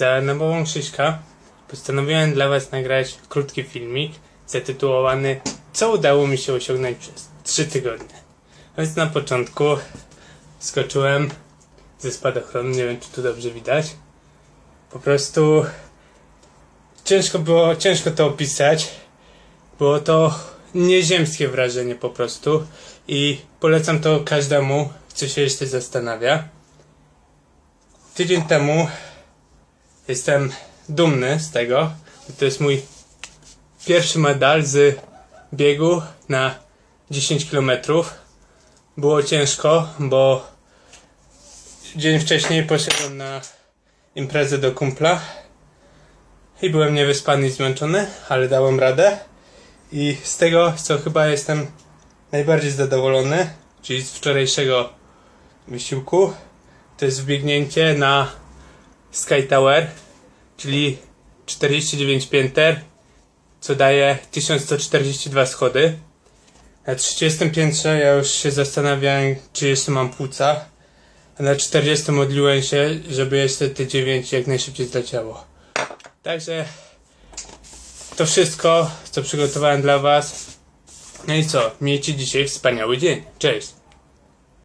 Za namową Krzyśka postanowiłem dla Was nagrać krótki filmik zatytułowany Co udało mi się osiągnąć przez 3 tygodnie. Więc na początku skoczyłem ze spadochronu, nie wiem czy tu dobrze widać. Po prostu ciężko było, ciężko to opisać. Było to nieziemskie wrażenie po prostu i polecam to każdemu, kto się jeszcze zastanawia. Tydzień temu jestem dumny z tego. To jest mój pierwszy medal z biegu na 10 km. Było ciężko, bo dzień wcześniej poszedłem na imprezę do kumpla i byłem niewyspany i zmęczony, ale dałem radę. I z tego, co chyba jestem najbardziej zadowolony, czyli z wczorajszego wysiłku, to jest wbiegnięcie na Sky Tower, czyli 49 pięter, co daje 1142 schody. Na 30 piętrze ja już się zastanawiałem, czy jeszcze mam płuca, a na 40 modliłem się, żeby jeszcze te 9 jak najszybciej zleciało. Także to wszystko, co przygotowałem dla Was. No i co? Miejcie dzisiaj wspaniały dzień. Cześć!